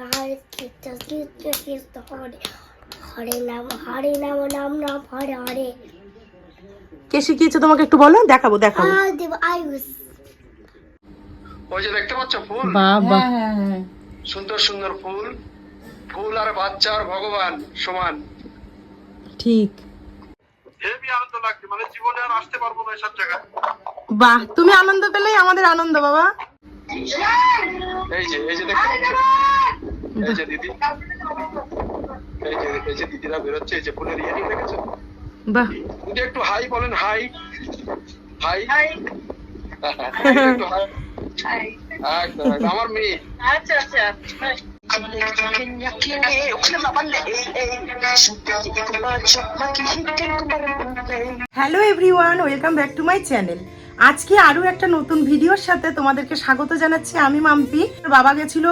Hare Hare Nam, Hare Nam, Nam Nam, Hare Hare. কে শিখিয়েছে তোমাকে একটু বলো? দেখাবো দেখাবো। Iris. ওই যে দেখতে পাচ্ছ ফুল? বাবা। সুন্দর সুন্দর ফুল। ফুল আর বাচ্চা আর ভগবান সমান। ঠিক। হেভি আনন্দ লাগছে মানে জীবনে আর আসতে পারব না এসব জায়গায়। বাহ তুমি আনন্দ পেলেই আমাদের আনন্দ বাবা। এই যে এই যে এই যে দিদি। এই যে এই যে দিদিরা বেরোচ্ছে এই যে ফুলের ইয়ে নিয়ে দেখেছ? বাহ। দিদি একটু হাই বলেন হাই। হাই। একটু হাই। একদম একদম। আমার মেয়ে। Hello everyone welcome back to my channel আজকে আরও একটা নতুন ভিডিওর সাথে তোমাদেরকে স্বাগত জানাচ্ছি। আমি মাম্পি। বাবা গেছিল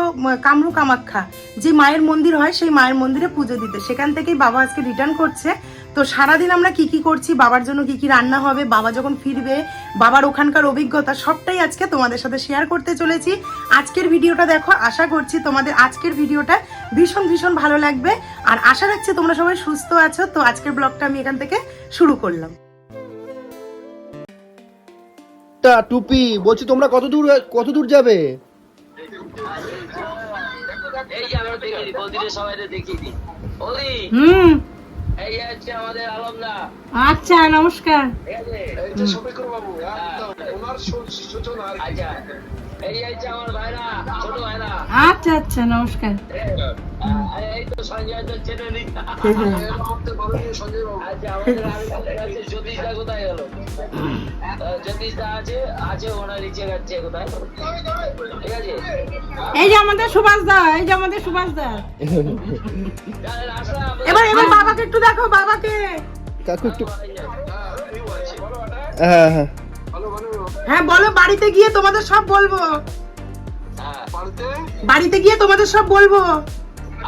কামরু কামাখ্যা। যে মায়ের মন্দির হয়, সেই মায়ের মন্দিরে পুজো দিতে। সেখান থেকেই বাবা আজকে রিটার্ন করছে। তো সারাদিন আমরা কি কি করছি, বাবার জন্য কি কি রান্না হবে, বাবা যখন ফিরবে, বাবার ওখানকার অভিজ্ঞতা, সবটাই আজকে তোমাদের সাথে শেয়ার করতে চলেছি। আজকের ভিডিওটা দেখো, আশা করছি তোমাদের আজকের ভিডিওটা ভীষণ ভীষণ ভালো লাগবে। আর আশা রাখছি তোমরা সবাই সুস্থ আছো। তো আজকের ব্লগটা আমি এখান থেকে শুরু করলাম। টা টুপি। বলছি তোমরা কত দূর কত দূর যাবে? হুম। আচ্ছা নমস্কার। আচ্ছা এই হচ্ছে আমার ভাইরা ছোট ভাইরা। আচ্ছা আচ্ছা নমস্কার। এই আচ্ছা এই যে আমাদের সুভাষ দা এই যে আমাদের সুভাষ দা। এবার এবার বাবাকে একটু দেখো বাবাকে। কাকু একটু হ্যাঁ হ্যাঁ। ভালো ভালো হ্যাঁ বলো বাড়িতে গিয়ে তোমাদের সব বলব। হ্যাঁ। বাড়িতে? বাড়িতে গিয়ে তোমাদের সব বলব।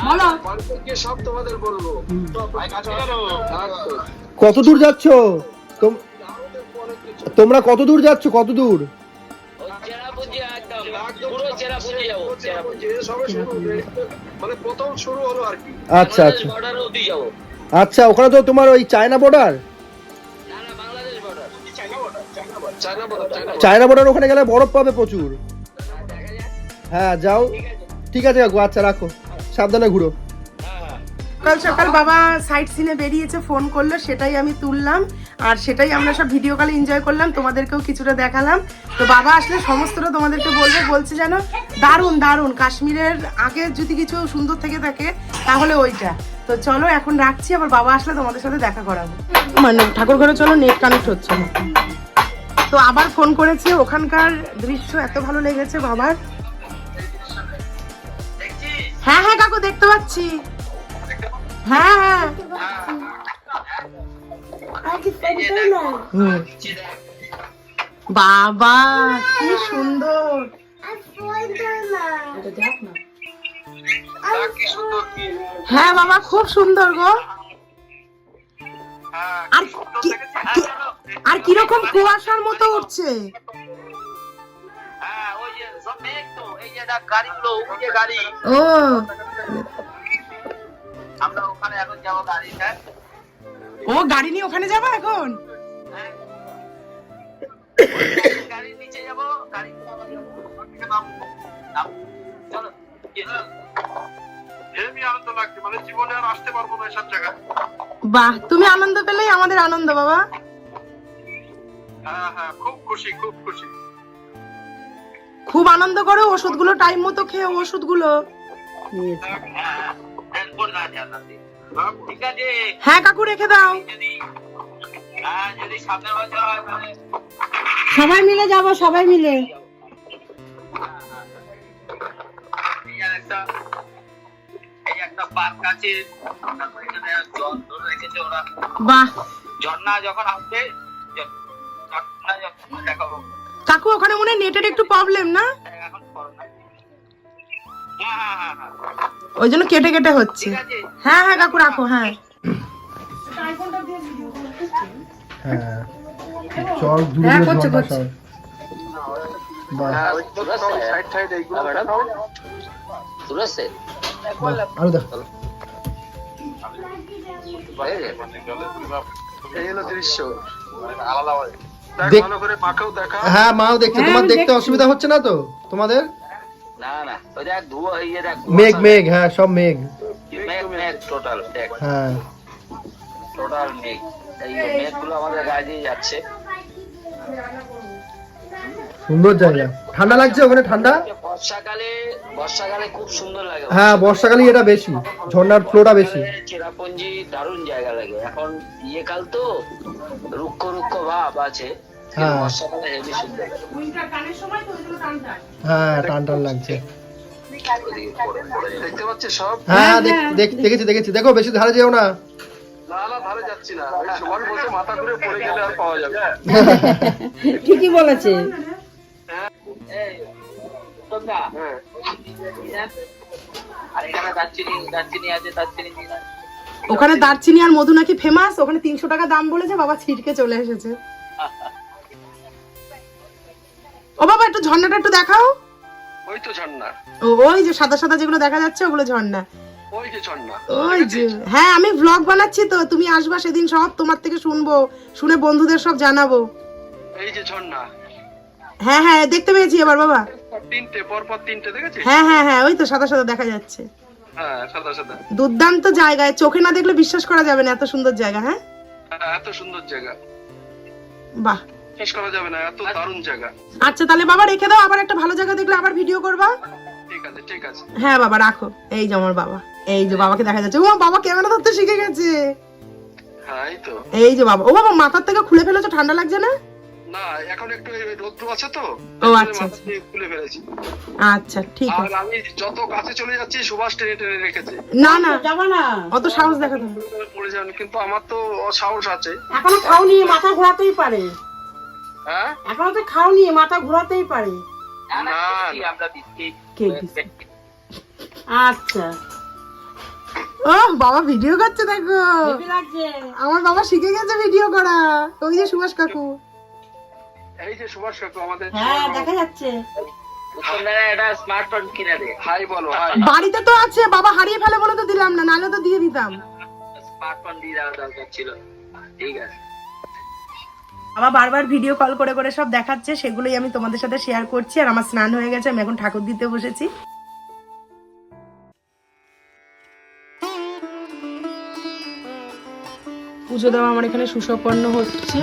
বলো। বাড়িতে গিয়ে সব তোমাদের বলব। কত দূর যাচ্ছ? তোমরা কত দূর যাচ্ছ? কত দূর? মানে প্রথম শুরু হলো আর কি। আচ্ছা আচ্ছা। আচ্ছা ওখানে তো তোমার ওই চায়না বর্ডার চায়না বর্ডার ওখানে গেলে বরফ পাবে প্রচুর। হ্যাঁ যাও। ঠিক আছে কাকু আচ্ছা রাখো। সাবধানে ঘুরো। সকাল সকাল বাবা সাইট সিনে বেরিয়েছে ফোন করল সেটাই আমি তুললাম। আর সেটাই আমরা সব ভিডিও কলে এনজয় করলাম তোমাদেরকেও কিছুটা দেখালাম। তো বাবা আসলে সমস্তটা তোমাদেরকে বলবে বলছে যেন দারুণ দারুণ। কাশ্মীরের আগে যদি কিছু সুন্দর থেকে থাকে তাহলে ওইটা। তো চলো এখন রাখছি আবার বাবা আসলে তোমাদের সাথে দেখা করাবো। মানে ঠাকুর ঘরে চলো নেট কানেক্ট হচ্ছে না। তো আবার ফোন করেছি, ওখানকার দৃশ্য এত ভালো লেগেছে বাবার। হ্যাঁ হ্যাঁ কাকু, দেখতে পাচ্ছি। হ্যাঁ হ্যাঁ। বাবা, কি সুন্দর। হ্যাঁ বাবা, খুব সুন্দর গো। আর কি- কি- আর কীরকম কুয়াশার মতো উঠছে? হ্যাঁ ও। আমরা ওখানে এখন যাব গাড়ি হ্যাঁ? ও গাড়ি নিয়ে ওখানে যাব এখন? গাড়ির নিচে যাব গাড়ি নামবো। নামবো। চলো। লাগছে মানে জীবনে আর আসতে পারব না এসব জায়গায়। বাহ তুমি আনন্দ পেলেই আমাদের আনন্দ বাবা। হ্যাঁ হ্যাঁ খুব খুশি খুব খুশি। খুব আনন্দ করো ওষুধগুলো টাইম মতো খেয়ে ওষুধগুলো। হ্যাঁ, হ্যাঁ কাকু রেখে দাও। হ্যাঁ হয় সবাই মিলে যাব সবাই মিলে। এই আর একটা পার্ক আছে জল ধরে রেখেছে ওরা। বাহ। ঝর্ণা যখন আসবে ঝর্ণা যখন দেখাবো। কাকু ওখানে মনে নেটের একটু প্রবলেম না? এখন হ্যাঁ হ্যাঁ হ্যাঁ ওই জন্য কেটে কেটে হচ্ছে। হ্যাঁ হ্যাঁ কাকু রাখো হ্যাঁ। হ্যাঁ চল হ্যাঁ। মাও হ্যাঁ, তোমার দেখতে অসুবিধা হচ্ছে না তো? তোমাদের? মেঘ মেঘ হ্যাঁ সব মেঘ। টোটাল হ্যাঁ। মেঘ এই মেঘগুলো আমাদের দিয়ে যাচ্ছে। সুন্দর জায়গা। ঠান্ডা লাগছে ওখানে ঠান্ডা? বর্ষাকালে বর্ষাকালে খুব সুন্দর লাগে। হ্যাঁ বর্ষাকালে এটা বেশি। ঝর্ণার ফ্লোটা বেশি। চেরাপুঞ্জি দারুণ জায়গা লাগে। এখন ইয়ে কাল তো রুক্ষ রুক্ষ ভাব আছে হ্যাঁ। বর্ষাকালে হেভি সুন্দর হ্যাঁ টান টান লাগছে। দেখতে পাচ্ছিস সব? হ্যাঁ দেখ- দেখ- দেখেছি দেখেছি। দেখো বেশি ধারে যেও না। না না ধারে না। ওই সমান বসে মাথা ঘুরে পড়ে গেলে আর পাওয়া যাবে না। ঠিকই বলেছে। এই, তোমরা, হ্যাঁ। আর এখানে দারচিনি দারচিনি আছে দারচিনি ওখানে দারচিনি আর মধু নাকি ফেমাস ওখানে তিনশো টাকা দাম বলেছে বাবা ছিটকে চলে এসেছে। ও বাবা একটু ঝর্ণাটা একটু দেখাও। ওই তো ঝর্ণা। ও ওই যে সাদা সাদা যেগুলো দেখা যাচ্ছে ওগুলো ঝর্ণা। ওই যে ঝর্ণা। ওই যে হ্যাঁ আমি ভ্লগ বানাচ্ছি তো তুমি আসবা সেদিন সব তোমার থেকে শুনব শুনে বন্ধুদের সব জানাব। এই যে ঝর্ণা। হ্যাঁ হ্যাঁ দেখতে পেয়েছি এবার বাবা। তিনটে পর পর তিনটে দেখেছিস? হ্যাঁ হ্যাঁ হ্যাঁ ওই তো সাদা সাদা দেখা যাচ্ছে। হ্যাঁ সাদা সাদা। দুর্দান্ত জায়গায় চোখে না দেখলে বিশ্বাস করা যাবে না এত সুন্দর জায়গা হ্যাঁ? হ্যাঁ, এত সুন্দর জায়গা। বাহ। শেষ করা যাবে না এত দারুণ জায়গা। আচ্ছা তাহলে বাবা রেখে দাও আবার একটা ভালো জায়গা দেখলে আবার ভিডিও করবা। ঠিক আছে ঠিক আছে। হ্যাঁ বাবা রাখো। এই যে আমার বাবা এই যে বাবাকে দেখা যাচ্ছে। ও বাবা ক্যামেরা ধরতে শিখে গেছে। হ্যাঁ এই তো। এই যে বাবা ও বাবা মাথার থেকে খুলে ফেলেছো ঠান্ডা লাগছে না? না এখন একটু রোদ্র আছে তো ও, আচ্ছা, মাথা খুলে ফেলেছি। আচ্ছা ঠিক আর আছে। আমি যত কাছে চলে যাচ্ছি সুভাষ টেনে টেনে রেখেছে। না না যাবা না। অত সাহস দেখাতে পড়ে যান কিন্তু আমার তো সাহস আছে। এখনও খাওনি মাথা ঘোরাতেই পারে। হ্যাঁ এখনও তো খাওনি মাথা ঘোরাতেই পারে। না। আমরা বিস্কিট আচ্ছা। ও বাবা ভিডিও করছে দেখো। আমার বাবা শিখে গেছে ভিডিও করা। ওই যে সুভাষ কাকু। এই যে সুভাষ কাকু আমাদের হ্যাঁ দেখা যাচ্ছে। উত্তরদারা একটা স্মার্টফোন কিনে দে। হাই বলো হাই। বাড়িতে তো আছে বাবা হারিয়ে ফেলে বলে তো দিলাম না নাহলে তো দিয়ে দিতাম। স্মার্টফোন দিয়ে দেওয়া দরকার ছিল। ঠিক আছে। বাবা বারবার ভিডিও কল করে করে সব দেখাচ্ছে সেগুলোই আমি তোমাদের সাথে শেয়ার করছি আর আমার স্নান হয়ে গেছে আমি এখন ঠাকুর দিতে বসেছি। পুজো দেওয়া আমার এখানে সুসম্পন্ন হচ্ছে।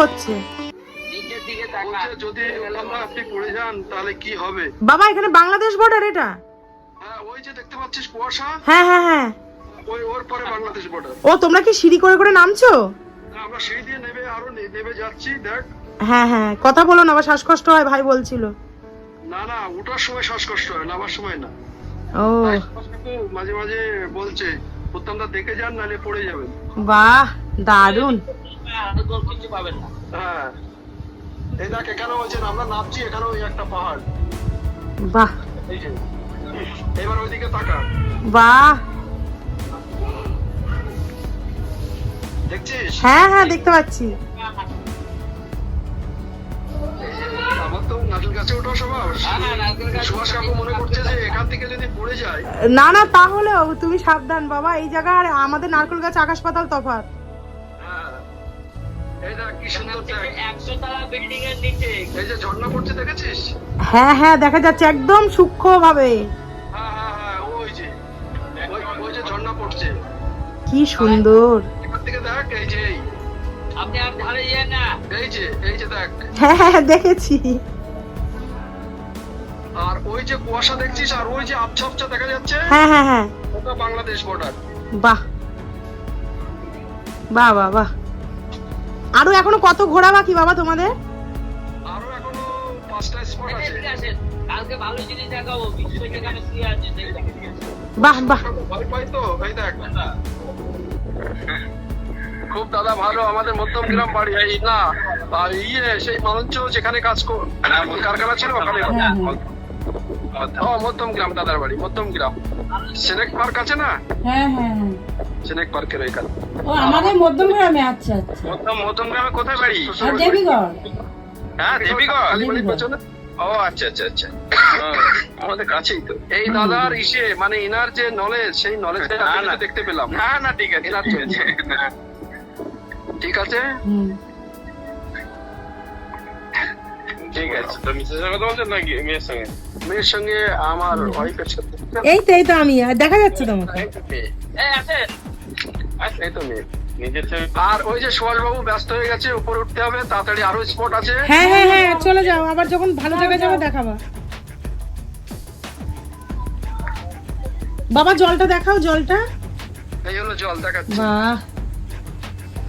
করছে। নিচের দিকে তাকা বলছে যদি আপনি পড়ে যান তাহলে কি হবে? বাবা এখানে বাংলাদেশ বর্ডার এটা? হ্যাঁ ওই যে দেখতে পাচ্ছিস কুয়াশা? হ্যাঁ হ্যাঁ হ্যাঁ। ওই ওর পরে বাংলাদেশ বর্ডার ও তোমরা কি সিঁড়ি করে করে নামছো? আমরা সিঁড়ি দিয়ে নেবে আরও নেবে যাচ্ছি দেখ। হ্যাঁ হ্যাঁ কথা বলো না আবার শ্বাসকষ্ট হয় ভাই বলছিল। না না ওঠার সময় শ্বাসকষ্ট হয় নামার সময় না। ও। কাকু মাঝে মাঝে বলছে উত্তমদা দেখে যান নাহলে পড়ে যাবেন। বাহ দারুণ কিছু পাবেন না। হ্যাঁ। এই দেখ এখানে বলছেন আমরা নামছি এখানে ওই একটা পাহাড়। বাহ। এবার ওইদিকে তাকা। বাহ। দেখছিস? হ্যাঁ হ্যাঁ দেখতে পাচ্ছি। না না তাহলেও তুমি সাবধান বাবা। এই জায়গা আর আমাদের নারকেল গাছ আকাশ পাতাল তফাৎ। হ্যাঁ হ্যাঁ দেখা যাচ্ছে একদম সূক্ষ্ম ভাবে হ্যাঁ হ্যাঁ হ্যাঁ ওই যে ওই ওই যে ঝর্ণা পড়ছে কি সুন্দর। থেকে দেখ এই যে এই। আপনি আর ধারে যান না। এই যে এই যে দেখ। হ্যাঁ হ্যাঁ হ্যাঁ, দেখেছি। আর ওই যে কুয়াশা দেখছিস আর ওই যে আবছা আবছা দেখা যাচ্ছে? হ্যাঁ হ্যাঁ হ্যাঁ। ওটা বাংলাদেশ বর্ডার বাহ। বাহ বাহ বাহ। আরও এখনও কত ঘোরা বাকি বাবা তোমাদের? আরও এখনও পাঁচটা স্পট আছে। কালকে ভালো জিনিস দেখাবো বিশ্ব যেখানে শুয়ে আছে বাহ বাহ। ভয় পাই তো এই দেখ। খুব দাদা ভালো আমাদের মধ্যম গ্রাম বাড়ি এই না ইয়ে সেই মঞ্চ যেখানে কাজ কর কারখানা ছিল ওখানে। ও মধ্যম গ্রাম দাদার বাড়ি মধ্যম গ্রাম। সিনেক পার্ক আছে না? হ্যাঁ হ্যাঁ হ্যাঁ। সিনেক পার্কের ওইখানে। ও আমাদের মধ্যম গ্রামে আচ্ছা আচ্ছা। মধ্যম মধ্যম গ্রামে কোথায় বাড়ি? দেবীগড়। হ্যাঁ। পেছনে ও আচ্ছা আচ্ছা আচ্ছা। হ্যাঁ, আমাদের কাছেই তো। এই দাদার ইসে মানে ইনার যে নলেজ সেই নলেজ দেখতে পেলাম। না না ঠিক আছে। ঠিক আছে? ঠিক আছে তো মিসেসের কথা বলছেন নাকি মেয়ের সঙ্গে? মেয়ের সঙ্গে আমার ওয়াইফের সাথে। এই তো এই তো আমি দেখা যাচ্ছে তোমাকে। এই তো মেয়ে। এই তো মেয়ে। আর ওই যে সুভাষ বাবু ব্যস্ত হয়ে গেছে উপরে উঠতে হবে তাড়াতাড়ি আরও স্পট আছে। হ্যাঁ হ্যাঁ হ্যাঁ চলে যাও আবার যখন ভালো জায়গায় যাবে দেখাবা। বাবা জলটা দেখাও জলটা। এই হলো জল দেখাচ্ছে। বাহ।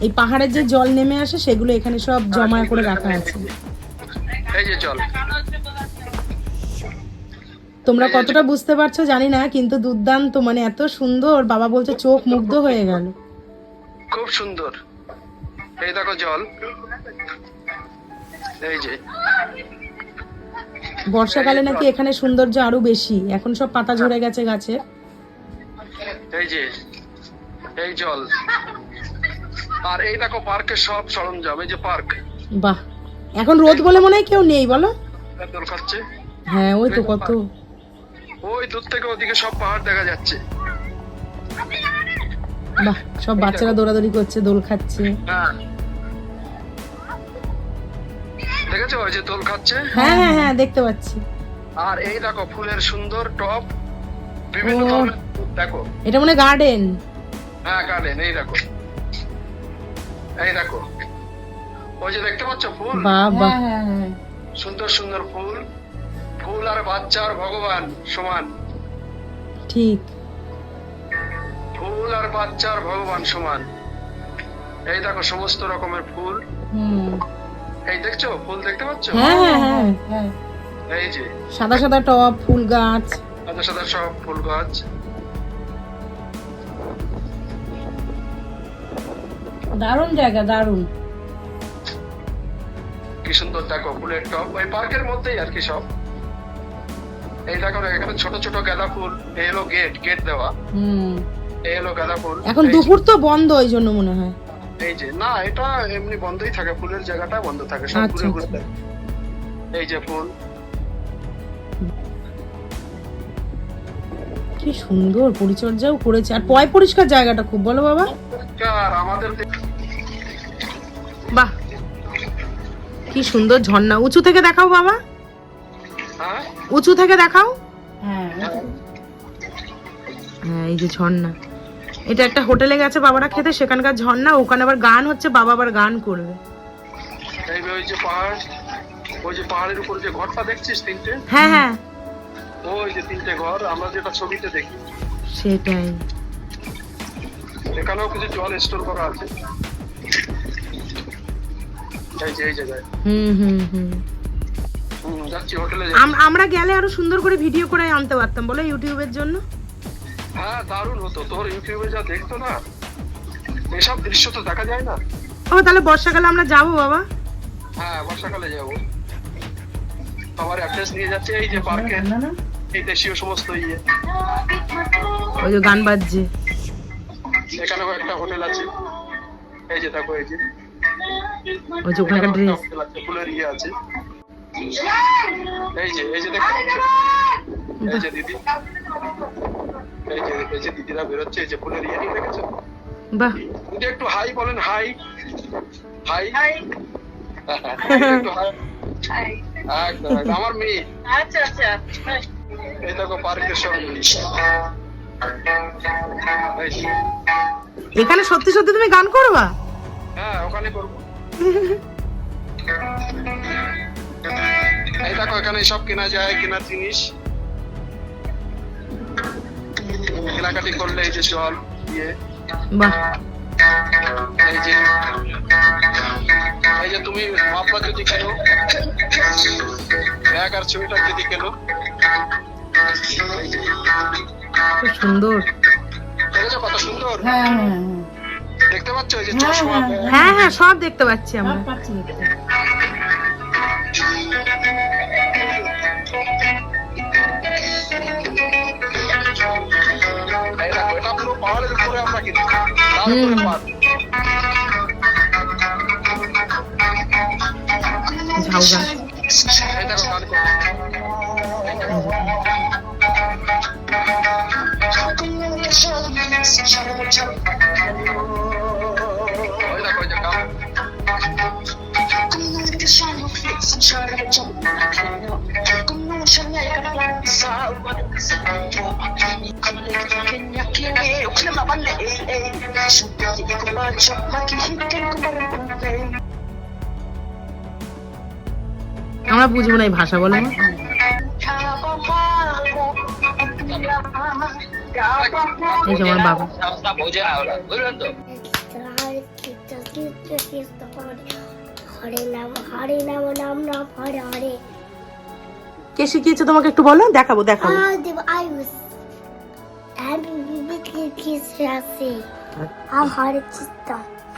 এই পাহাড়ের যে জল নেমে আসে সেগুলো এখানে সব জমা করে রাখা আছে। এই যে জল তোমরা কতটা বুঝতে পারছ জানি না কিন্তু দুর্দান্ত মানে এত সুন্দর বাবা বলছে চোখ মুগ্ধ হয়ে গেল। খুব সুন্দর। এই দেখো জল। এই যে। বর্ষাকালে নাকি এখানে সৌন্দর্য আরও বেশি এখন সব পাতা ঝরে গেছে গাছে। এই যে। এই জল। আর এই দেখো পার্কের সব সরঞ্জাম এই যে পার্ক। বাহ। এখন রোদ বলে মনে হয় কেউ নেই বলো। হ্যাঁ ওই তো কত। ওই দূর থেকে ওদিকে সব পাহাড় দেখা যাচ্ছে। বাহ সব বাচ্চারা দৌড়াদৌড়ি করছে দোল খাচ্ছে। হ্যাঁ। দেখেছ ওই যে দোল খাচ্ছে? হ্যাঁ হ্যাঁ হ্যাঁ দেখতে পাচ্ছি। আর এই দেখো ফুলের সুন্দর টপ বিভিন্ন ধরনের দেখো। এটা মনে গার্ডেন হ্যাঁ গার্ডেন এই দেখো। এই দেখো। ওই যে দেখতে পাচ্ছ ফুল? বাহ বাহ হ্যাঁ হ্যাঁ হ্যাঁ। সুন্দর সুন্দর ফুল। ফুল আর বাচ্চা আর ভগবান সমান। ঠিক। ফুল আর বাচ্চা আর ভগবান সমান। এই দেখো সমস্ত রকমের ফুল। এই দেখছ? ফুল দেখতে পাচ্ছ? হ্যাঁ হ্যাঁ হ্যাঁ হ্যাঁ। এই যে। সাদা সাদা টব ফুল গাছ। সাদা সাদা সব ফুল গাছ। দারুণ জায়গা দারুণ। কি সুন্দর দেখো ফুলের টপ ওই পার্কের মধ্যেই আর কি সব। এই দেখো এখানে ছোট ছোট গাঁদা ফুল। এই হলো গেট গেট দেওয়া। হুম। এই গাঁদা ফুল। এখন দুপুর তো বন্ধ ওই জন্য মনে হয়। এই যে না এটা এমনি বন্ধই থাকে ফুলের জায়গাটা বন্ধ থাকে সব আচ্ছা, ঘুরে ঘুরে আচ্ছা। এই যে ফুল। কি সুন্দর পরিচর্যাও করেছে। আর পয় পরিষ্কার জায়গাটা খুব বলো বাবা। আমাদের বাহ। কি সুন্দর ঝর্ণা। উঁচু থেকে দেখাও বাবা। হ্যাঁ? উঁচু থেকে দেখাও। হ্যাঁ। হ্যাঁ এই যে ঝর্ণা। এটা একটা হোটেলে গেছে বাবারা খেতে সেখানকার ঝর্ণা ওখানে আবার গান হচ্ছে বাবা আবার গান করবে। ওই যে পাহাড় ওই যে পাহাড়ের উপর যে ঘরটা দেখছিস তিনটে? হ্যাঁ হ্যাঁ। ওই যে তিনটে ঘর আমরা যেটা ছবিতে দেখি। সেটাই। এখানেও কিছু জল স্টোর করা আছে। এই এই জায়গায়। হুম হুম হুম। হুম, যাচ্ছি হোটেলে আমরা গেলে আরও সুন্দর করে ভিডিও করে আনতে পারতাম বলো ইউটিউবের জন্য? হ্যাঁ দারুণ হতো। তোর ইউটিউবে যা দেখতো না এসব দৃশ্য তো দেখা যায় না। ও তাহলে বর্ষাকালে আমরা যাব বাবা। হ্যাঁ বর্ষাকালে যাব। আমার অ্যাড্রেস নিয়ে যাচ্ছে এই যে না এই দেশীয় সমস্ত ইয়ে। ওই যে গান বাজছে। এখানেও একটা হোটেল আছে। এই যে দেখো এই যে। ওই যে ওখানকার ড্রেস ফুলের ইয়ে আছে। এই যে এই যে দেখো। এই যে দিদি। এই যে এই যে দিদিরা বেরোচ্ছে এই যে ফুলের ইয়ে নিয়ে দেখেছ বাহ। দিদি একটু হাই বলেন হাই। হাই। একটু হাই। একদম একদম। আমার মেয়ে। আচ্ছা আচ্ছা। এই দেখো পার্কের সব এখানে সত্যি সত্যি তুমি গান করবা? হ্যাঁ ওখানে করব। এই দেখো এখানে সব কেনা যায় কেনার জিনিস। কেনাকাটি করলে এই যে জল বাহ। এই যে এই যে তুমি মাপলা যদি কেনো ব্যাগ আর ছবিটা গেল খুব সুন্দর। কত সুন্দর? হ্যাঁ হ্যাঁ হ্যাঁ। দেখতে পাচ্ছ এই যে হ্যাঁ, চশমা? হ্যাঁ, হ্যাঁ। হ্যাঁ সব দেখতে পাচ্ছি আমরা। এটা পুরো পাহাড়ের উপরে আমরা কিন্তু ঝাউ গাছ এই দেখো আমরা বুঝব না এই ভাষা বলে। এই যে আমার বাবা। বোঝা ওরা বুঝলেন তো? হরে নাম হরে নাম নাম নাম হরে হরে। কে শিখিয়েছে তোমাকে একটু বলো? দেখাবো দেখাবো. I'm Hare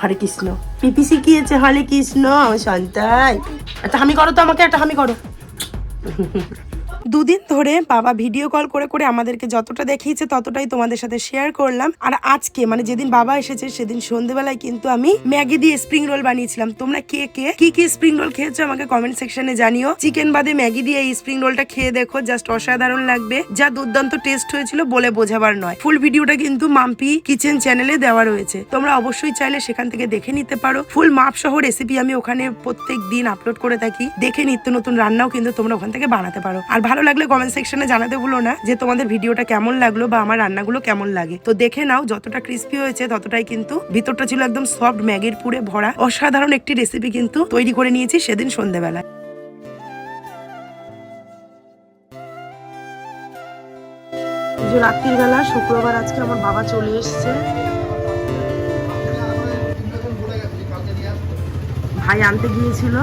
হরে কৃষ্ণ পিপি শিখিয়েছে হরে কৃষ্ণ সন্তান। একটা হামি করো তো আমাকে একটা হামি করো। দুদিন ধরে বাবা ভিডিও কল করে করে আমাদেরকে যতটা দেখিয়েছে ততটাই তোমাদের সাথে শেয়ার করলাম। আর আজকে মানে যেদিন বাবা এসেছে সেদিন সন্ধ্যেবেলায় কিন্তু আমি ম্যাগি দিয়ে স্প্রিং রোল বানিয়েছিলাম। তোমরা কে কে, কি কি স্প্রিং রোল খেয়েছো আমাকে কমেন্ট সেকশনে জানিও। চিকেন বাদে ম্যাগি দিয়ে এই স্প্রিং রোলটা খেয়ে দেখো জাস্ট অসাধারণ লাগবে। যা দুর্দান্ত টেস্ট হয়েছিল বলে বোঝাবার নয়। ফুল ভিডিওটা কিন্তু মাম্পি কিচেন চ্যানেলে দেওয়া রয়েছে। তোমরা অবশ্যই চাইলে সেখান থেকে দেখে নিতে পারো। ফুল মাপ সহ রেসিপি আমি ওখানে প্রত্যেক দিন আপলোড করে থাকি। দেখে নিত্য নতুন রান্নাও কিন্তু তোমরা ওখান থেকে বানাতে পারো। আর ভালো লাগলে কমেন্ট সেকশনে জানাতে ভুলো না যে তোমাদের ভিডিওটা কেমন লাগল বা আমার রান্নাগুলো কেমন লাগে। তো দেখে নাও যতটা ক্রিস্পি হয়েছে ততটাই কিন্তু ভিতরটা ছিল একদম সফট ম্যাগির পুরে ভরা। অসাধারণ একটি রেসিপি কিন্তু তৈরি করে নিয়েছি সেদিন সন্ধ্যেবেলা এই যে রাত্রির বেলা, শুক্রবার আজকে আমার বাবা চলে এসছে। ভাই আনতে গিয়েছিল।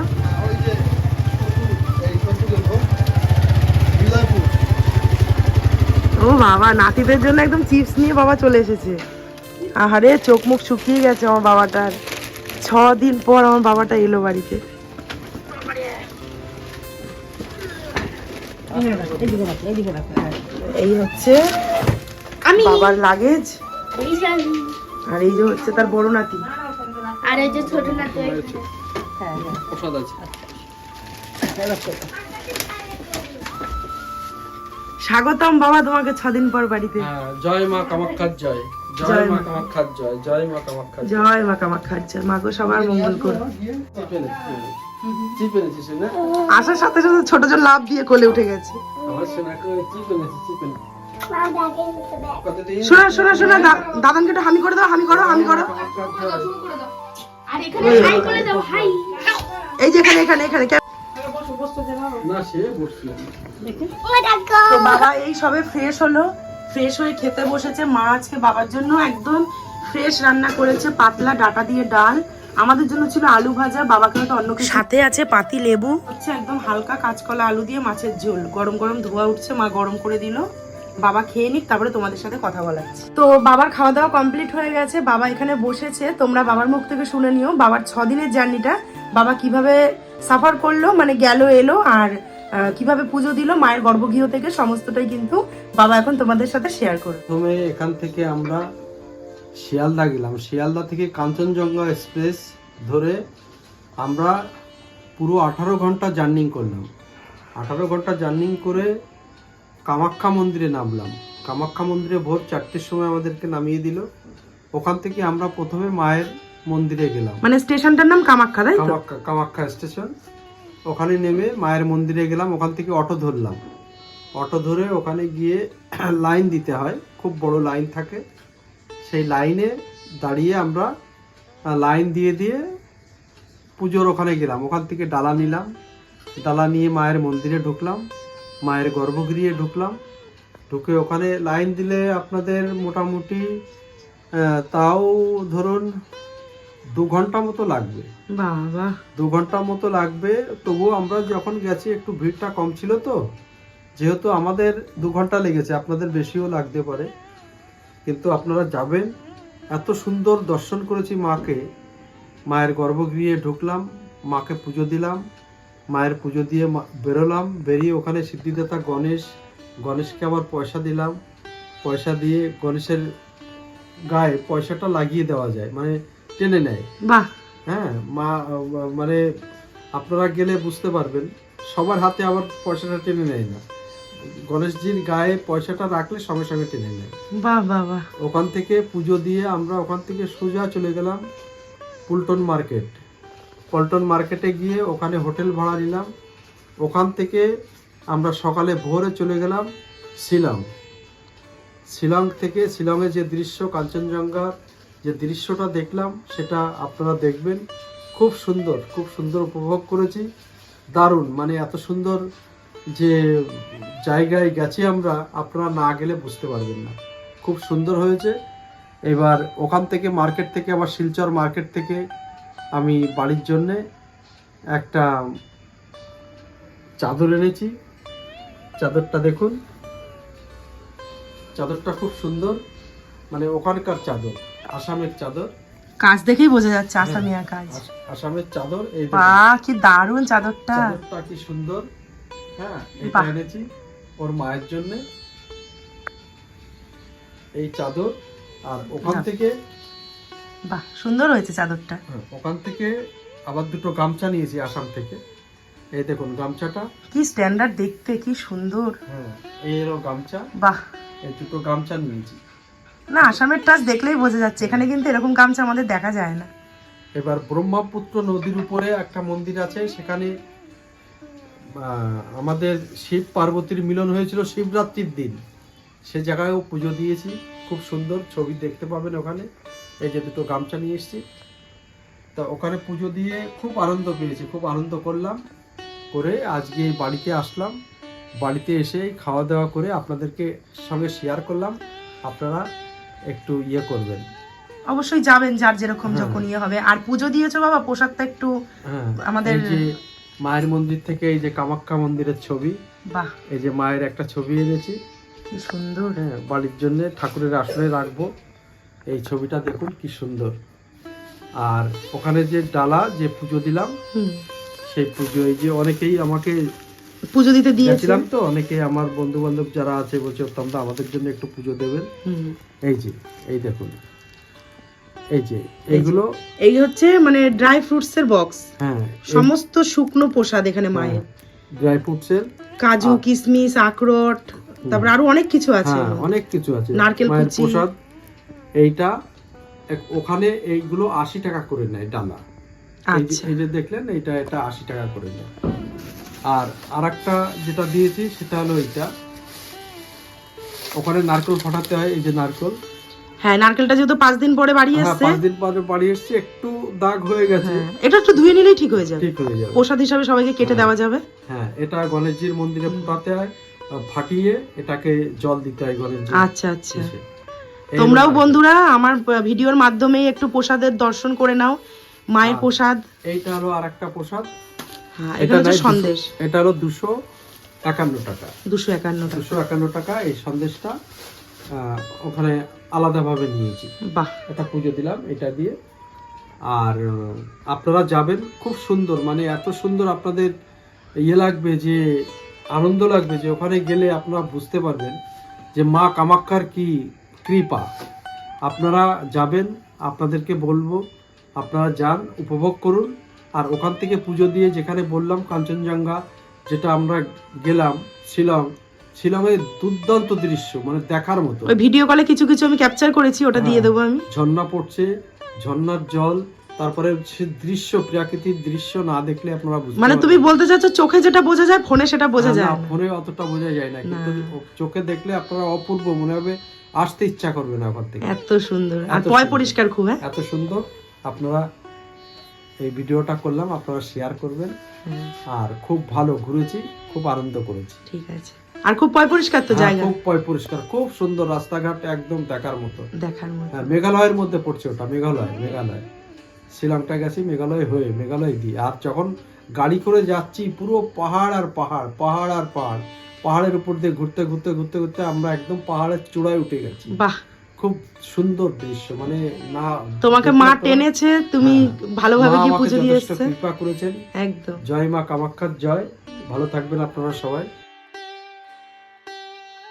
ও বাবা নাতিদের জন্য একদম চিপস নিয়ে বাবা চলে এসেছে। আহারে চোখ মুখ শুকিয়ে গেছে আমার বাবাটার। ছ দিন পর আমার বাবাটা এলো বাড়িতে। এই হচ্ছে আমি বাবার লাগেজ। আর এই যে হচ্ছে তার বড় নাতি। আর এই যে ছোট নাতি। হ্যাঁ হ্যাঁ। প্রসাদ আছে। স্বাগতম বাবা তোমাকে ছদিন পর বাড়িতে। হ্যাঁ জয় মা কামাখ্যার জয়। জয় মা। কামাখ্যার জয় জয় মা কামাখ্যার জয়। মা কামাখ্যার জয়। মা গো সবার মঙ্গল করো আসার সাথে সাথে ছোট ছোট লাভ দিয়ে কোলে উঠে গেছে। শোনা শোনা শোনা দাদানকে একটু হামি করে দাও হামি করো হামি করো। কামাখ্যার জয়। আর এখানে হাই করে দাও হাই। এই যে এখানে এখানে এখানে না সে বসছিল তো বাবা এই সবে ফ্রেশ হলো। ফ্রেশ হয়ে খেতে বসেছে। মা আজকে বাবার জন্য একদম ফ্রেশ রান্না করেছে পাতলা ডাটা দিয়ে ডাল। আমাদের জন্য ছিল আলু ভাজা বাবাকে হয়তো অন্য কিছু সাথে আছে পাতি লেবু। হচ্ছে একদম হালকা কাঁচকলা আলু দিয়ে মাছের ঝোল। গরম গরম ধোয়া উঠছে মা গরম করে দিল। বাবা খেয়ে নিক, তারপরে তোমাদের সাথে কথা বলাচ্ছি। তো বাবার খাওয়া দাওয়া কমপ্লিট হয়ে গেছে, বাবা এখানে বসেছে, তোমরা বাবার মুখ থেকে শুনে নিও, বাবার ছ দিনের জার্নিটা, বাবা কীভাবে সাফার করল মানে গেল, এলো, আর কীভাবে পুজো দিল, মায়ের গর্ভগৃহ থেকে সমস্তটাই কিন্তু বাবা এখন তোমাদের সাথে শেয়ার করবে। প্রথমে এখান থেকে আমরা শিয়ালদা গেলাম। শিয়ালদা থেকে কাঞ্চনজঙ্ঘা এক্সপ্রেস ধরে আমরা পুরো আঠারো ঘণ্টা জার্নিং করলাম। আঠারো ঘণ্টা জার্নিং করে কামাখ্যা মন্দিরে নামলাম। কামাখ্যা মন্দিরে ভোর চারটের সময় আমাদেরকে নামিয়ে দিল। ওখান থেকে আমরা প্রথমে মায়ের মন্দিরে গেলাম। মানে স্টেশনটার নাম কামাখ্যা তাই কামাখ্যা কামাখ্যা স্টেশন। ওখানে নেমে মায়ের মন্দিরে গেলাম ওখান থেকে অটো ধরলাম। অটো ধরে ওখানে গিয়ে লাইন দিতে হয়। খুব বড় লাইন থাকে। সেই লাইনে দাঁড়িয়ে আমরা লাইন দিয়ে দিয়ে পুজোর ওখানে গেলাম। ওখান থেকে ডালা নিলাম। ডালা নিয়ে মায়ের মন্দিরে ঢুকলাম। মায়ের গর্ভগৃহে ঢুকলাম। ঢুকে ওখানে লাইন দিলে আপনাদের মোটামুটি তাও ধরুন দু ঘণ্টা মতো লাগবে। বাবা। দু ঘণ্টা মতো লাগবে তবুও আমরা যখন গেছি একটু ভিড়টা কম ছিল তো যেহেতু আমাদের দু ঘণ্টা লেগেছে আপনাদের বেশিও লাগতে পারে। কিন্তু আপনারা যাবেন এত সুন্দর দর্শন করেছি মাকে। মায়ের গর্ভগৃহে ঢুকলাম মাকে পুজো দিলাম। মায়ের পুজো দিয়ে মা- বেরোলাম বেরিয়ে ওখানে সিদ্ধিদাতা গণেশ গণেশকে আবার পয়সা দিলাম। পয়সা দিয়ে গণেশের গায়ে পয়সাটা লাগিয়ে দেওয়া যায় মানে টেনে নেয়। হ্যাঁ মা মানে আপনারা গেলে বুঝতে পারবেন সবার হাতে আবার পয়সাটা টেনে নেয় না। গণেশজির গায়ে পয়সাটা রাখলে সঙ্গে সঙ্গে টেনে নেয়। বাহ বাহ বাহ! ওখান থেকে পুজো দিয়ে আমরা ওখান থেকে সোজা চলে গেলাম পুলটন মার্কেট। পল্টন মার্কেটে গিয়ে ওখানে হোটেল ভাড়া নিলাম। ওখান থেকে আমরা সকালে ভোরে চলে গেলাম শিলং। শিলং থেকে শিলংয়ে যে দৃশ্য কাঞ্চনজঙ্ঘার যে দৃশ্যটা দেখলাম, সেটা আপনারা দেখবেন। খুব সুন্দর খুব সুন্দর উপভোগ করেছি। দারুণ মানে এত সুন্দর যে জায়গায় গেছি আমরা, আপনারা না গেলে বুঝতে পারবেন না। খুব সুন্দর হয়েছে। এবার ওখান থেকে মার্কেট থেকে, আবার শিলচর মার্কেট থেকে আমি বাড়ির জন্যে একটা চাদর এনেছি। চাদরটা দেখুন। চাদরটা খুব সুন্দর। মানে ওখানকার চাদর আসামের চাদর। কাজ দেখেই বোঝা যাচ্ছে আসামিয়া কাজ। আসামের চাদর এই। বাহ কি দারুণ চাদরটা। চাদরটা কি সুন্দর। হ্যাঁ এটা এনেছি ওর মায়ের জন্য। এই চাদর আর ওখান থেকে বাহ সুন্দর হয়েছে চাদরটা। হ্যাঁ, ওখান থেকে আবার দুটো গামছা নিয়েছি আসাম থেকে। এই দেখুন গামছাটা। কি স্ট্যান্ডার্ড দেখতে কি সুন্দর। হ্যাঁ এই এলো গামছা। বাহ। এই দুটো গামছা নিয়েছি। না আসামের টাচ দেখলেই বোঝা যাচ্ছে এখানে কিন্তু এরকম গামছা আমাদের দেখা যায় না। এবার ব্রহ্মপুত্র নদীর উপরে একটা মন্দির আছে সেখানে আমাদের শিব পার্বতীর মিলন হয়েছিল শিবরাত্রির দিন। সে জায়গায়ও পুজো দিয়েছি খুব সুন্দর ছবি দেখতে পাবেন ওখানে। এই যে দুটো গামছা নিয়ে এসেছি। তা ওখানে পুজো দিয়ে খুব আনন্দ পেয়েছি খুব আনন্দ করলাম। করে আজকে এই বাড়িতে আসলাম। বাড়িতে এসে খাওয়া দাওয়া করে আপনাদেরকে সঙ্গে শেয়ার করলাম। আপনারা একটু ইয়ে করবেন। অবশ্যই যাবেন যার যেরকম হ্যাঁ। যখন ইয়ে হবে। আর পুজো দিয়েছ বাবা পোশাকটা একটু হ্যাঁ আমাদের- যে মায়ের মন্দির থেকে এই যে কামাখ্যা মন্দিরের ছবি বাহ। এই যে মায়ের একটা ছবি এনেছি। সুন্দর। হ্যাঁ বাড়ির জন্য ঠাকুরের আসনে রাখব। এই ছবিটা দেখুন কি সুন্দর। আর ওখানে যে ডালা যে পুজো দিলাম সেই পুজো এই যে অনেকেই আমাকে পুজো দিতে দিয়েছে। গেছিলাম তো অনেকে আমার বন্ধু বান্ধব যারা আছে বলছে তোমরা আমাদের জন্য একটু পুজো দেবেন। এই যে এই দেখুন। এই যে এইগুলো এই হচ্ছে মানে ড্রাই ফ্রুটস এর বক্স। হ্যাঁ সমস্ত শুকনো প্রসাদ এখানে মায়ের। ড্রাই ফ্রুটসের কাজু কিশমিশ আখরোট তারপর আরও অনেক কিছু আছে হ্যাঁ অনেক কিছু আছে। নারকেল কুচি। প্রসাদ এইটা ওখানে এইগুলো আশি টাকা করে নেয় ডালা এই যে- আচ্ছা। এই যে দেখলেন এইটা এটা আশি টাকা করে নেয়। আর আরেকটা যেটা দিয়েছি সেটা হলো এইটা। ওখানে নারকেল ফাটাতে হয় এই যে নারকেল। হ্যাঁ নারকেলটা যেহেতু পাঁচ দিন পরে বাড়ি হ্যাঁ এসছে পাঁচ দিন পরে বাড়ি এসছে একটু দাগ হয়ে গেছে। হ্যাঁ, এটা একটু ধুয়ে নিলেই ঠিক হয়ে যাবে। ঠিক হয়ে যাবে। প্রসাদ হিসাবে সবাইকে কেটে দেওয়া যাবে। হ্যাঁ এটা গণেশজির মন্দিরে ফুটাতে হয় ফাটিয়ে এটাকে জল দিতে হয় গণেশজি আচ্ছা আচ্ছা। তোমরাও বন্ধুরা আমার ভিডিওর মাধ্যমে একটু প্রসাদের দর্শন করে নাও। মায়ের প্রসাদ। এইটা হলো আরেকটা প্রসাদ। হ্যাঁ এটা হচ্ছে সন্দেশ। এটা হলো দুশো একান্ন টাকা। দুশো একান্ন দুশো একান্ন টাকা এই সন্দেশটা ওখানে আলাদাভাবে নিয়েছি। বাহ। এটা পুজো দিলাম এটা দিয়ে। আর আপনারা যাবেন খুব সুন্দর মানে এত সুন্দর আপনাদের ইয়ে লাগবে যে আনন্দ লাগবে যে ওখানে গেলে আপনারা বুঝতে পারবেন যে মা কামাক্ষার কি কৃপা আপনারা যাবেন আপনাদেরকে বলব আপনারা যান উপভোগ করুন আর ওখান থেকে পুজো দিয়ে যেখানে বললাম কাঞ্চনজঙ্ঘা যেটা আমরা গেলাম শিলং শিলংয়ের দুর্দান্ত দৃশ্য মানে দেখার মতো ওই ভিডিও কলে কিছু কিছু আমি ক্যাপচার করেছি ওটা দিয়ে হ্যাঁ। দেবো আমি ঝর্ণা পড়ছে ঝর্ণার জল তারপরে সে দৃশ্য প্রাকৃতিক দৃশ্য না দেখলে আপনারা বুঝতে মানে তুমি বলতে চাচ্ছ চোখে যেটা বোঝা যায় ফোনে সেটা বোঝা যায় না। ফোনে অতটা বোঝা যায় না কিন্তু চোখে দেখলে আপনারা অপূর্ব মনে হবে আসতে ইচ্ছা করবে না ওখান থেকে। এত সুন্দর। আর পয় পরিষ্কার খুব হ্যাঁ? এত সুন্দর। আপনারা এই ভিডিওটা করলাম আপনারা শেয়ার করবেন। আর খুব ভালো ঘুরেছি খুব আনন্দ করেছি। ঠিক আছে। আর খুব পয় পরিষ্কার তো হ্যাঁ, জায়গা। খুব পয় পরিষ্কার খুব সুন্দর রাস্তাঘাট একদম দেখার মতো। দেখার মতো। হ্যাঁ মেঘালয়ের মধ্যে পড়ছে ওটা মেঘালয় মেঘালয়। শ্রীলঙ্কা গেছি মেঘালয় হয়ে মেঘালয় দিয়ে। আর যখন গাড়ি করে যাচ্ছি পুরো পাহাড় আর পাহাড় পাহাড় আর পাহাড়। পাহাড়ের উপর দিয়ে ঘুরতে ঘুরতে ঘুরতে ঘুরতে আমরা একদম পাহাড়ের চূড়ায় উঠে গেছি। বাহ। খুব সুন্দর দৃশ্য মানে না তোমাকে মা টেনেছে তুমি হ্যাঁ। ভালোভাবে মা গিয়ে পুজো দিয়ে এসেছ কৃপা করেছেন। একদম। জয় মা কামাখ্যার জয়। ভালো থাকবেন আপনারা সবাই।